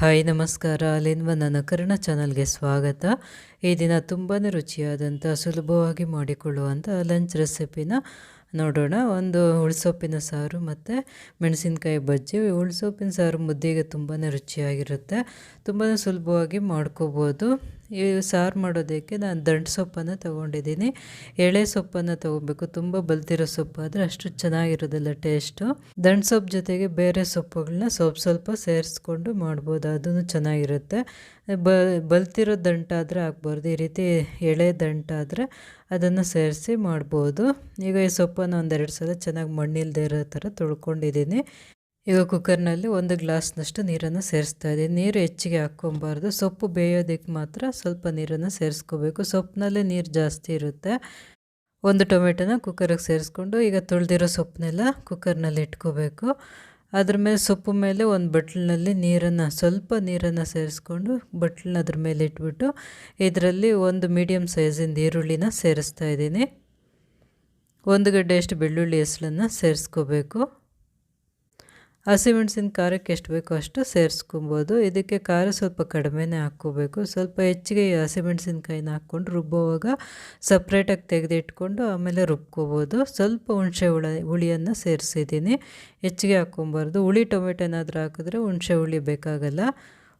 Hi ನಮಸ್ಕಾರ. ಅಲ್ಲಿನ್ವ ನನ್ನ ಕರ್ಣ ಚಾನಲ್ಗೆ ಸ್ವಾಗತ. ಈ ದಿನ ತುಂಬಾ ರುಚಿಯಾದಂಥ, ಸುಲಭವಾಗಿ ಮಾಡಿಕೊಳ್ಳುವಂಥ ಲಂಚ್ ರೆಸಿಪಿನ ನೋಡೋಣ. ಒಂದು ಹುಳ್ಸೊಪ್ಪಿನ ಸಾರು ಮತ್ತು ಮೆಣಸಿನಕಾಯಿ ಬಜ್ಜಿ. ಹುಳ್ಸೊಪ್ಪಿನ ಸಾರು ಮುದ್ದೆಗೆ ತುಂಬಾ ರುಚಿಯಾಗಿರುತ್ತೆ. ತುಂಬಾ ಸುಲಭವಾಗಿ ಮಾಡ್ಕೋಬೋದು. ಈ ಸಾರು ಮಾಡೋದಕ್ಕೆ ನಾನು ದಂಟು ಸೊಪ್ಪನ್ನು ತೊಗೊಂಡಿದ್ದೀನಿ. ಎಳೆ ಸೊಪ್ಪನ್ನು ತೊಗೋಬೇಕು. ತುಂಬ ಬಲ್ತಿರೋ ಸೊಪ್ಪು ಆದರೆ ಅಷ್ಟು ಚೆನ್ನಾಗಿರೋದಿಲ್ಲ ಟೇಸ್ಟು. ದಂಟು ಸೊಪ್ಪು ಜೊತೆಗೆ ಬೇರೆ ಸೊಪ್ಪುಗಳನ್ನ ಸ್ವಲ್ಪ ಸ್ವಲ್ಪ ಸೇರಿಸ್ಕೊಂಡು ಮಾಡ್ಬೋದು. ಅದೂ ಚೆನ್ನಾಗಿರುತ್ತೆ. ಬ ಬಲ್ತಿರೋ ದಂಟಾದರೆ ಹಾಕ್ಬಾರ್ದು ಈ ರೀತಿ ಎಳೆ ದಂಟಾದರೆ ಅದನ್ನು ಸೇರಿಸಿ ಮಾಡ್ಬೋದು. ಈಗ ಈ ಸೊಪ್ಪನ್ನು ಒಂದೆರಡು ಸಲ ಚೆನ್ನಾಗಿ ಮಣ್ಣಿಲ್ದೇ ಇರೋ ಥರ ತೊಳ್ಕೊಂಡಿದ್ದೀನಿ. ಈಗ ಕುಕ್ಕರ್ನಲ್ಲಿ ಒಂದು ಗ್ಲಾಸ್ನಷ್ಟು ನೀರನ್ನು ಸೇರಿಸ್ತಾ ಇದ್ದೀನಿ. ನೀರು ಹೆಚ್ಚಿಗೆ ಹಾಕ್ಕೊಬಾರ್ದು ಸೊಪ್ಪು ಬೇಯೋದಕ್ಕೆ ಮಾತ್ರ ಸ್ವಲ್ಪ ನೀರನ್ನು ಸೇರಿಸ್ಕೋಬೇಕು. ಸೊಪ್ಪಿನಲ್ಲೇ ನೀರು ಜಾಸ್ತಿ ಇರುತ್ತೆ. ಒಂದು ಟೊಮೆಟೊನ ಕುಕ್ಕರಿಗೆ ಸೇರಿಸ್ಕೊಂಡು ಈಗ ತೊಳೆದಿರೋ ಸೊಪ್ಪನ್ನೆಲ್ಲ ಕುಕ್ಕರ್ನಲ್ಲಿ ಇಟ್ಕೋಬೇಕು. ಅದ್ರ ಮೇಲೆ ಸೊಪ್ಪು ಮೇಲೆ ಒಂದು ಬಟ್ಲಿನಲ್ಲಿ ನೀರನ್ನು, ಸ್ವಲ್ಪ ನೀರನ್ನು ಸೇರಿಸ್ಕೊಂಡು ಬಟ್ಲನ್ನ ಅದ್ರ ಮೇಲೆ ಇಟ್ಬಿಟ್ಟು ಇದರಲ್ಲಿ ಒಂದು ಮೀಡಿಯಮ್ ಸೈಜಿಂದ ಈರುಳ್ಳಿನ ಸೇರಿಸ್ತಾ ಇದ್ದೀನಿ. ಒಂದು ಗಡ್ಡೆಯಷ್ಟು ಬೆಳ್ಳುಳ್ಳಿ ಹೆಸಳನ್ನು ಸೇರಿಸ್ಕೋಬೇಕು. ಹಸಿಮೆಣ್ಸಿನ ಖಾರಕ್ಕೆ ಎಷ್ಟು ಬೇಕೋ ಅಷ್ಟು ಸೇರಿಸ್ಕೊಬೋದು. ಇದಕ್ಕೆ ಖಾರ ಸ್ವಲ್ಪ ಕಡಿಮೆನೇ ಹಾಕ್ಕೋಬೇಕು. ಸ್ವಲ್ಪ ಹೆಚ್ಚಿಗೆ ಹಸಿಮೆಣ್ಸಿನ್ಕಾಯಿನ ಹಾಕ್ಕೊಂಡು ರುಬ್ಬೋವಾಗ ಸಪ್ರೇಟಾಗಿ ತೆಗೆದಿಟ್ಕೊಂಡು ಆಮೇಲೆ ರುಬ್ಕೋಬೋದು. ಸ್ವಲ್ಪ ಹುಣಸೆ ಹುಳ ಹುಳಿಯನ್ನು ಸೇರಿಸಿದ್ದೀನಿ. ಹೆಚ್ಚಿಗೆ ಹಾಕ್ಕೊಬಾರ್ದು. ಹುಳಿ ಟೊಮೆಟೊ ಏನಾದರೂ ಹಾಕಿದ್ರೆ ಹುಣಸೆ ಹುಳಿ ಬೇಕಾಗಲ್ಲ.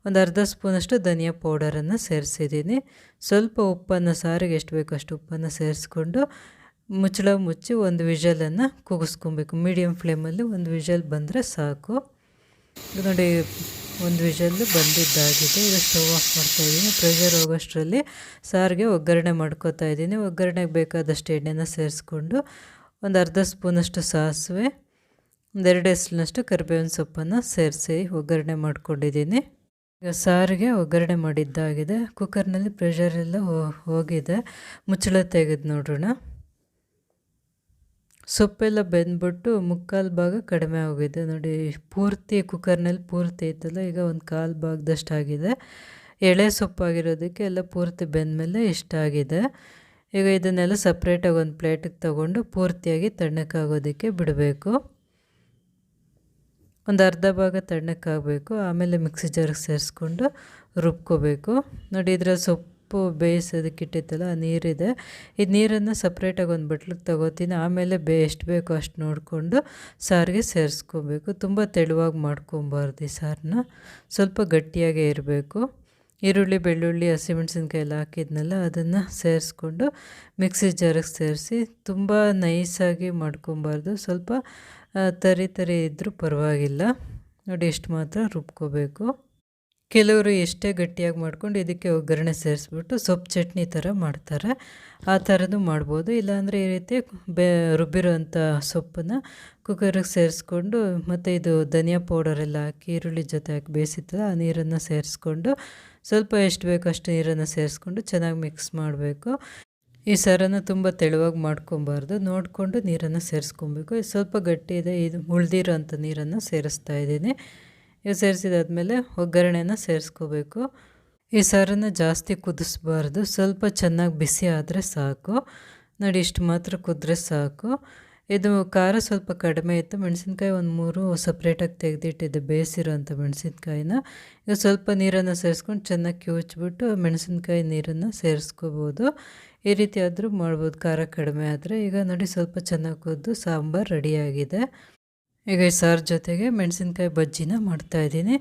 ಒಂದು ಅರ್ಧ ಸ್ಪೂನಷ್ಟು ಧನಿಯಾ ಪೌಡರನ್ನು ಸೇರಿಸಿದ್ದೀನಿ. ಸ್ವಲ್ಪ ಉಪ್ಪನ್ನು ಸಾರಿಗೆ ಎಷ್ಟು ಬೇಕೋ ಅಷ್ಟು ಉಪ್ಪನ್ನು ಸೇರಿಸ್ಕೊಂಡು ಮುಚ್ಚಳ ಮುಚ್ಚಿ ಒಂದು ವಿಷಲನ್ನು ಕೂಗಿಸ್ಕೊಬೇಕು ಮೀಡಿಯಮ್ ಫ್ಲೇಮಲ್ಲಿ ಒಂದು ವಿಷಲ್ ಬಂದರೆ ಸಾಕು. ನೋಡಿ, ಒಂದು ವಿಷಲ್ಲು ಬಂದಿದ್ದಾಗಿದೆ. ಈಗ ಸ್ಟವ್ ಆಫ್ ಮಾಡ್ತಾಯಿದ್ದೀನಿ ಪ್ರೆಷರ್ ಹೋಗೋಷ್ಟರಲ್ಲಿ ಸಾರಿಗೆ ಒಗ್ಗರಣೆ ಮಾಡ್ಕೋತಾ ಇದ್ದೀನಿ. ಒಗ್ಗರಣೆಗೆ ಬೇಕಾದಷ್ಟು ಎಣ್ಣೆನ ಸೇರಿಸ್ಕೊಂಡು ಒಂದು ಅರ್ಧ ಸ್ಪೂನಷ್ಟು ಸಾಸಿವೆ ಒಂದೆರಡು ಎಸ್ಲಿನಷ್ಟು ಕರಿಬೇವಿನ ಸೊಪ್ಪನ್ನು ಸೇರಿಸಿ ಒಗ್ಗರಣೆ ಮಾಡ್ಕೊಂಡಿದ್ದೀನಿ. ಈಗ ಸಾರಿಗೆ ಒಗ್ಗರಣೆ ಮಾಡಿದ್ದಾಗಿದೆ. ಕುಕ್ಕರ್ನಲ್ಲಿ ಪ್ರೆಷರೆಲ್ಲ ಹೋಗಿದೆ. ಮುಚ್ಚಳ ತೆಗೆದು ನೋಡೋಣ. ಸೊಪ್ಪೆಲ್ಲ ಬೆಂದ್ಬಿಟ್ಟು ಮುಕ್ಕಾಲು ಭಾಗ ಕಡಿಮೆ ಆಗಿದೆ ನೋಡಿ, ಪೂರ್ತಿ ಕುಕ್ಕರ್ನಲ್ಲಿ ಪೂರ್ತಿ ಇತ್ತಲ್ಲ ಈಗ ಒಂದು ಕಾಲು ಭಾಗದಷ್ಟು ಆಗಿದೆ. ಎಳೆ ಸೊಪ್ಪಾಗಿರೋದಕ್ಕೆ ಎಲ್ಲ ಪೂರ್ತಿ ಬೆಂದಮೇಲೆ ಇಷ್ಟ ಆಗಿದೆ. ಈಗ ಇದನ್ನೆಲ್ಲ ಸಪ್ರೇಟಾಗಿ ಒಂದು ಪ್ಲೇಟಿಗೆ ತಗೊಂಡು ಪೂರ್ತಿಯಾಗಿ ತಣ್ಣಕ್ಕಾಗೋದಕ್ಕೆ ಬಿಡಬೇಕು. ಒಂದು ಅರ್ಧ ಭಾಗ ತಣ್ಣಕ್ಕಾಗಬೇಕು, ಆಮೇಲೆ ಮಿಕ್ಸಿ ಜಾರಿಗೆ ಸೇರಿಸ್ಕೊಂಡು ರುಬ್ಕೋಬೇಕು. ನೋಡಿ ಇದರ ಸೊಪ್ಪು ಉಪ್ಪು ಬೇಯಿಸೋದಕ್ಕೆ ಇಟ್ಟಿತ್ತಲ್ಲ, ಆ ನೀರಿದೆ. ಇದು ನೀರನ್ನು ಸಪ್ರೇಟಾಗಿ ಒಂದು ಬಟ್ಲಿಗೆ ತಗೋತೀನಿ. ಆಮೇಲೆ ಬೇ, ಎಷ್ಟು ಬೇಕೋ ಅಷ್ಟು ನೋಡಿಕೊಂಡು ಸಾರಿಗೆ ಸೇರಿಸ್ಕೋಬೇಕು. ತುಂಬ ತೆಳುವಾಗಿ ಮಾಡ್ಕೊಬಾರ್ದು ಈ ಸಾರನ್ನ ಸ್ವಲ್ಪ ಗಟ್ಟಿಯಾಗೇ ಇರಬೇಕು. ಈರುಳ್ಳಿ, ಬೆಳ್ಳುಳ್ಳಿ ಹಸಿಮೆಣಸಿನ್ಕಾಯಿ ಎಲ್ಲ ಹಾಕಿದ್ನಲ್ಲ, ಅದನ್ನು ಸೇರಿಸ್ಕೊಂಡು ಮಿಕ್ಸಿ ಜಾರಿಗೆ ಸೇರಿಸಿ ತುಂಬ ನೈಸಾಗಿ ಮಾಡ್ಕೊಬಾರ್ದು. ಸ್ವಲ್ಪ ತರಿ ತರಿ ಇದ್ದರೂ ಪರವಾಗಿಲ್ಲ. ನೋಡಿ, ಇಷ್ಟು ಮಾತ್ರ ರುಬ್ಕೋಬೇಕು. ಕೆಲವರು ಎಷ್ಟೇ ಗಟ್ಟಿಯಾಗಿ ಮಾಡ್ಕೊಂಡು ಇದಕ್ಕೆ ಒಗ್ಗರಣೆ ಸೇರಿಸ್ಬಿಟ್ಟು ಸೊಪ್ಪು ಚಟ್ನಿ ಥರ ಮಾಡ್ತಾರೆ. ಆ ಥರದ್ದು ಮಾಡ್ಬೋದು. ಇಲ್ಲಾಂದರೆ ಈ ರೀತಿ ಬೆ ರುಬ್ಬಿರೋಂಥ ಸೊಪ್ಪನ್ನು ಕುಕ್ಕರಿಗೆ ಸೇರಿಸ್ಕೊಂಡು ಮತ್ತು ಇದು ಧನಿಯಾ ಪೌಡರೆಲ್ಲ ಹಾಕಿ ಈರುಳ್ಳಿ ಜೊತೆ ಹಾಕಿ ಬೇಯಿಸಿತ್ತಲ್ಲ ಆ ನೀರನ್ನು ಸೇರಿಸ್ಕೊಂಡು ಸ್ವಲ್ಪ ಎಷ್ಟು ಬೇಕೋ ಅಷ್ಟು ನೀರನ್ನು ಸೇರಿಸ್ಕೊಂಡು ಚೆನ್ನಾಗಿ ಮಿಕ್ಸ್ ಮಾಡಬೇಕು. ಈ ಸಾರನ್ನು ತುಂಬ ತೆಳುವಾಗಿ ಮಾಡ್ಕೊಬಾರ್ದು. ನೋಡಿಕೊಂಡು ನೀರನ್ನು ಸೇರಿಸ್ಕೊಬೇಕು. ಸ್ವಲ್ಪ ಗಟ್ಟಿ ಇದೆ. ಇದು ಉಳಿದಿರೋ ಅಂಥ ನೀರನ್ನು ಸೇರಿಸ್ತಾ ಇದ್ದೀನಿ. ಇವು ಸೇರಿಸಿದಾದ್ಮೇಲೆ ಒಗ್ಗರಣೆನ ಸೇರಿಸ್ಕೋಬೇಕು. ಈ ಸಾರನ್ನು ಜಾಸ್ತಿ ಕುದಿಸ್ಬಾರ್ದು. ಸ್ವಲ್ಪ ಚೆನ್ನಾಗಿ ಬಿಸಿ ಆದರೆ ಸಾಕು. ನೋಡಿ, ಇಷ್ಟು ಮಾತ್ರ ಕುದ್ರೆ ಸಾಕು. ಇದು ಖಾರ ಸ್ವಲ್ಪ ಕಡಿಮೆ ಇತ್ತು. ಮೆಣಸಿನ್ಕಾಯಿ ಒಂದು ಮೂರು ಸಪ್ರೇಟಾಗಿ ತೆಗೆದಿಟ್ಟಿದ್ದೆ ಬೇಯಿಸಿರೋಂಥ ಮೆಣಸಿನ್ಕಾಯಿನ. ಈಗ ಸ್ವಲ್ಪ ನೀರನ್ನು ಸೇರಿಸ್ಕೊಂಡು ಚೆನ್ನಾಗಿ ಕಿವುಚ್ಬಿಟ್ಟು ಮೆಣಸಿನ್ಕಾಯಿ ನೀರನ್ನು ಸೇರಿಸ್ಕೋಬೋದು. ಈ ರೀತಿ ಆದರೂ ಮಾಡ್ಬೋದು. ಖಾರ ಕಡಿಮೆ ಆದರೆ. ಈಗ ನೋಡಿ, ಸ್ವಲ್ಪ ಚೆನ್ನಾಗಿ ಕುದ್ದು ಸಾಂಬಾರು ರೆಡಿಯಾಗಿದೆ ಈಗ ಈ ಸಾರು ಜೊತೆಗೆ ಮೆಣಸಿನ್ಕಾಯಿ ಬಜ್ಜಿನ ಮಾಡ್ತಾಯಿದ್ದೀನಿ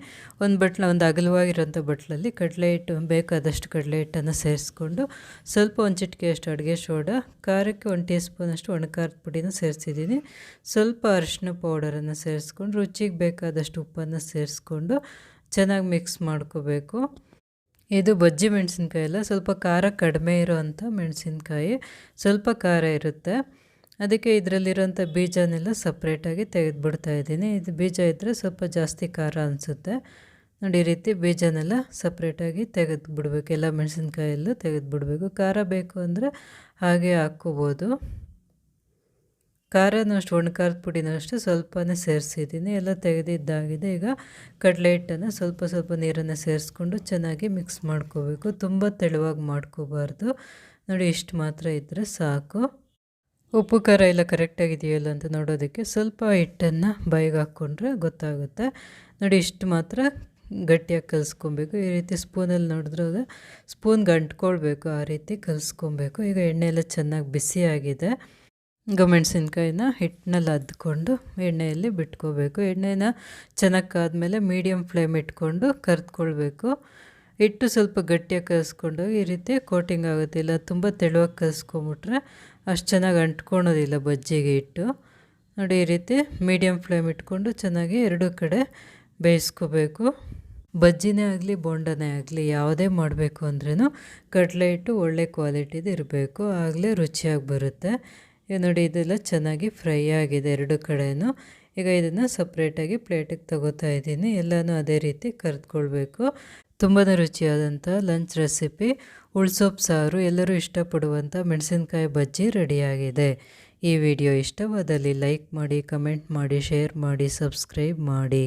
ಒಂದು ಬಟ್ಲ, ಒಂದು ಅಗಲವಾಗಿರೋಂಥ ಬಟ್ಲಲ್ಲಿ ಕಡಲೆ ಹಿಟ್ಟು, ಬೇಕಾದಷ್ಟು ಕಡಲೆ ಹಿಟ್ಟನ್ನು ಸೇರಿಸ್ಕೊಂಡು ಸ್ವಲ್ಪ ಒಂದು ಚಿಟಿಕೆಯಷ್ಟು ಅಡುಗೆ ಸೋಡಾ, ಖಾರಕ್ಕೆ ಒಂದು ಟೀ ಸ್ಪೂನಷ್ಟು ಒಣಖಾರದ ಪುಡಿನ ಸೇರಿಸಿದ್ದೀನಿ. ಸ್ವಲ್ಪ ಅರಿಶಿನ ಪೌಡರನ್ನು ಸೇರಿಸ್ಕೊಂಡು, ರುಚಿಗೆ ಬೇಕಾದಷ್ಟು ಉಪ್ಪನ್ನು ಸೇರಿಸ್ಕೊಂಡು ಚೆನ್ನಾಗಿ ಮಿಕ್ಸ್ ಮಾಡ್ಕೋಬೇಕು. ಇದು ಬಜ್ಜಿ ಮೆಣಸಿನ್ಕಾಯಿ ಎಲ್ಲ ಸ್ವಲ್ಪ ಖಾರ ಕಡಿಮೆ ಇರೋವಂಥ ಮೆಣಸಿನಕಾಯಿ. ಸ್ವಲ್ಪ ಖಾರ ಇರುತ್ತೆ. ಅದಕ್ಕೆ ಇದರಲ್ಲಿರೋಂಥ ಬೀಜನೆಲ್ಲ ಸಪ್ರೇಟಾಗಿ ತೆಗೆದುಬಿಡ್ತಾ ಇದ್ದೀನಿ. ಇದು ಬೀಜ ಇದ್ದರೆ ಸ್ವಲ್ಪ ಜಾಸ್ತಿ ಖಾರ ಅನಿಸುತ್ತೆ. ನೋಡಿ, ಈ ರೀತಿ ಬೀಜನೆಲ್ಲ ಸಪ್ರೇಟಾಗಿ ತೆಗೆದು ಬಿಡಬೇಕು ಎಲ್ಲ ಮೆಣಸಿನ್ಕಾಯಲ್ಲೂ ತೆಗೆದು ಬಿಡಬೇಕು ಖಾರ ಬೇಕು ಅಂದರೆ ಹಾಗೆ ಹಾಕ್ಕೋಬೋದು. ಖಾರನೂ ಅಷ್ಟು ಒಣ ಖಾರದ ಪುಡಿನೂ ಅಷ್ಟು ಸ್ವಲ್ಪನೇ ಸೇರಿಸಿದ್ದೀನಿ. ಎಲ್ಲ ತೆಗೆದಿದ್ದಾಗಿದೆ. ಈಗ ಕಡಲೆ ಹಿಟ್ಟನ್ನು ಸ್ವಲ್ಪ ಸ್ವಲ್ಪ ನೀರನ್ನು ಸೇರಿಸ್ಕೊಂಡು ಚೆನ್ನಾಗಿ ಮಿಕ್ಸ್ ಮಾಡ್ಕೋಬೇಕು. ತುಂಬ ತೆಳುವಾಗಿ ಮಾಡ್ಕೋಬಾರ್ದು. ನೋಡಿ, ಇಷ್ಟು ಮಾತ್ರ ಇದ್ದರೆ ಸಾಕು. ಉಪ್ಪು ಖಾರ ಎಲ್ಲ ಕರೆಕ್ಟಾಗಿದೆಯಲ್ಲ ಅಂತ ನೋಡೋದಕ್ಕೆ ಸ್ವಲ್ಪ ಹಿಟ್ಟನ್ನು ಬಾಯಿಗೆ ಹಾಕ್ಕೊಂಡ್ರೆ ಗೊತ್ತಾಗುತ್ತೆ. ನೋಡಿ, ಇಷ್ಟು ಮಾತ್ರ ಗಟ್ಟಿಯಾಗಿ ಕಲಿಸ್ಕೊಬೇಕು. ಈ ರೀತಿ ಸ್ಪೂನಲ್ಲಿ ನೋಡಿದ್ರಾಗ ಸ್ಪೂನ್ಗೆ ಅಂಟ್ಕೊಳ್ಬೇಕು ಆ ರೀತಿ ಕಲಿಸ್ಕೊಬೇಕು ಈಗ ಎಣ್ಣೆ ಎಲ್ಲ ಚೆನ್ನಾಗಿ ಬಿಸಿಯಾಗಿದೆ. ಈಗ ಮೆಣಸಿನ್ಕಾಯಿನ ಹಿಟ್ಟಿನಲ್ಲಿ ಅದ್ಕೊಂಡು ಎಣ್ಣೆಯಲ್ಲಿ ಬಿಟ್ಕೋಬೇಕು ಎಣ್ಣೆನ ಚೆನ್ನಾಗಿ ಕಾದ್ಮೇಲೆ ಮೀಡಿಯಮ್ ಫ್ಲೇಮ್ ಇಟ್ಕೊಂಡು ಕರೆದ್ಕೊಳ್ಬೇಕು. ಹಿಟ್ಟು ಸ್ವಲ್ಪ ಗಟ್ಟಿಯಾಗಿ ಕಲಿಸ್ಕೊಂಡು ಈ ರೀತಿ ಕೋಟಿಂಗ್ ಆಗುತ್ತೆ. ಇಲ್ಲ, ತುಂಬ ತೆಳುವಾಗಿ ಕಲಿಸ್ಕೊಂಬಿಟ್ರೆ ಅಷ್ಟು ಚೆನ್ನಾಗಿ ಅಂಟ್ಕೊಳೋದಿಲ್ಲ ಬಜ್ಜಿಗೆ ಇಟ್ಟು ನೋಡಿ ಈ ರೀತಿ ಮೀಡಿಯಮ್ ಫ್ಲೇಮ್ ಇಟ್ಕೊಂಡು ಚೆನ್ನಾಗಿ ಎರಡೂ ಕಡೆ ಬೇಯಿಸ್ಕೋಬೇಕು. ಬಜ್ಜಿನೇ ಆಗಲಿ, ಬೋಂಡನೇ ಆಗಲಿ, ಯಾವುದೇ ಮಾಡಬೇಕು ಅಂದ್ರೂ ಕಡಲೆ ಹಿಟ್ಟು ಒಳ್ಳೆ ಕ್ವಾಲಿಟಿದು ಇರಬೇಕು. ಆಗಲೇ ರುಚಿಯಾಗಿ ಬರುತ್ತೆ. ನೋಡಿ ಇದೆಲ್ಲ ಚೆನ್ನಾಗಿ ಫ್ರೈ ಆಗಿದೆ ಎರಡು ಕಡೆಯೂ ಈಗ ಇದನ್ನು ಸಪ್ರೇಟಾಗಿ ಪ್ಲೇಟಿಗೆ ತಗೋತಾ ಇದ್ದೀನಿ. ಎಲ್ಲನೂ ಅದೇ ರೀತಿ ಕರೆದ್ಕೊಳ್ಬೇಕು. ತುಂಬಾ ರುಚಿಯಾದಂಥ ಲಂಚ್ ರೆಸಿಪಿ ಉಳ್ಸೊಪ್ಪು ಸಾರು, ಎಲ್ಲರೂ ಇಷ್ಟಪಡುವಂಥ ಮೆಣಸಿನಕಾಯಿ ಬಜ್ಜಿ ರೆಡಿಯಾಗಿದೆ. ಈ ವಿಡಿಯೋ ಇಷ್ಟವಾದಲ್ಲಿ ಲೈಕ್ ಮಾಡಿ ಕಮೆಂಟ್ ಮಾಡಿ ಶೇರ್ ಮಾಡಿ ಸಬ್ಸ್ಕ್ರೈಬ್ ಮಾಡಿ.